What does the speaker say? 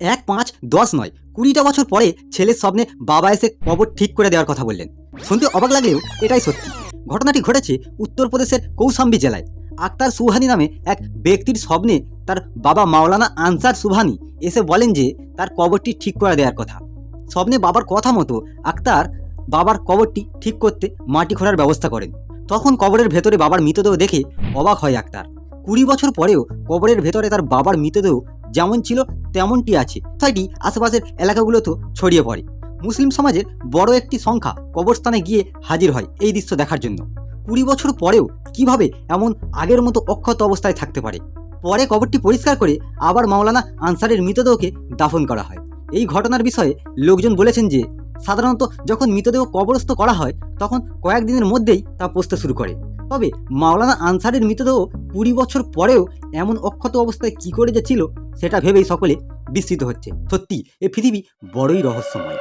এক পাঁচ দশ নয়। কুড়িটা বছর পরে ছেলের স্বপ্নে বাবা এসে কবর ঠিক করে দেওয়ার কথা বললেন। শুনতে অবাক লাগলেও এটাই সত্যি। ঘটনাটি ঘটেছে উত্তরপ্রদেশের কৌশাম্বী জেলায়। আক্তার সুহানি নামে এক ব্যক্তির স্বপ্নে তার বাবা মাওলানা আনসার সুহানি এসে বলেন যে তার কবরটি ঠিক করে দেওয়ার কথা। স্বপ্নে বাবার কথা মতো আক্তার বাবার কবরটি ঠিক করতে মাটি খোঁড়ার ব্যবস্থা করেন। তখন কবরের ভেতরে বাবার মৃতদেহ দেখে অবাক হয় আক্তার। কুড়ি বছর পরেও কবরের ভেতরে তার বাবার মৃতদেহ যেমন ছিল তেমনটি আছে। বিষয়টি আশেপাশের এলাকাগুলোতেও ছড়িয়ে পড়ে। মুসলিম সমাজের বড় একটি সংখ্যা কবরস্থানে গিয়ে হাজির হয় এই দৃশ্য দেখার জন্য। কুড়ি বছর পরেও কীভাবে এমন আগের মতো অক্ষত অবস্থায় থাকতে পারে? পরে কবরটি পরিষ্কার করে আবার মাওলানা আনসারের মৃতদেহকে দাফন করা হয়। এই ঘটনার বিষয়ে লোকজন বলেছেন যে, সাধারণত যখন মৃতদেহ কবরস্থ করা হয়, তখন কয়েকদিনের মধ্যেই তা পচতে শুরু করে। তবে মাওলানা আনসারের মৃতদেহ কুড়ি বছর পরেও এমন অক্ষত অবস্থায় কি করে যে ছিল সেটা ভেবেই সকলে বিস্মিত হচ্ছে। সত্যি এ পৃথিবী বড়ই রহস্যময়।